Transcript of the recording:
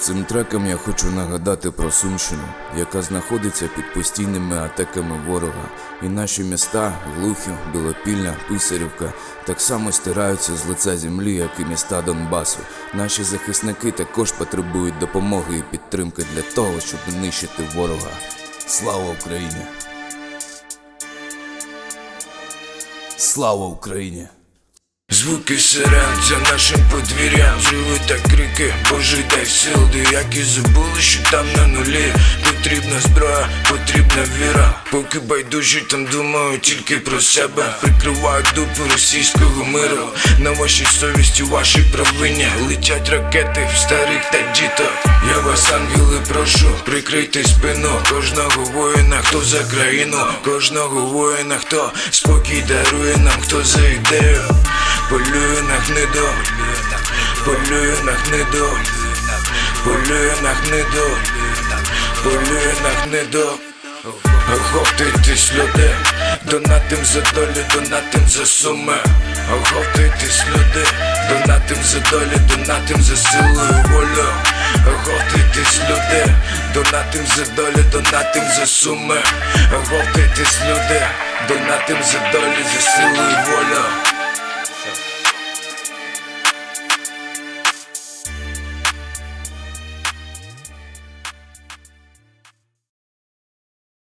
Цим треком я хочу нагадати про Сумщину, яка знаходиться під постійними атаками ворога. І наші міста Глухів, Білопільня, Писарівка так само стираються з лиця землі, як і міста Донбасу. Наші захисники також потребують допомоги і підтримки для того, щоб нищити ворога. Слава Україні! Слава Україні! Звуки сирен за нашим подвір'ям Зриви та крики, Боже дай сил Деякі забули, що там на нулі. Потрібна зброя, потрібна віра. Поки байдужі там думають тільки про себе. Прикривають дупу російського миру. На вашій совісті, вашій провині Летять ракети в старих та діток. Я вас, ангели, прошу, прикрийте спину. Кожного воїна, хто за країну. Кожного воїна, хто спокій дарує нам, хто за ідею. Полює на гниду, полює на гниду, полює на гниду, полює на гниду. Охоптуйтесь, люди, донатим за долю, донатим за суми. Охоптуйтесь, люди, донатим за долю, донатим за силу волю. Охоптуйтесь, люди, донатим за долю, донатим за суми. Охоптуйтесь, люди, донатим за долю, за силу волю.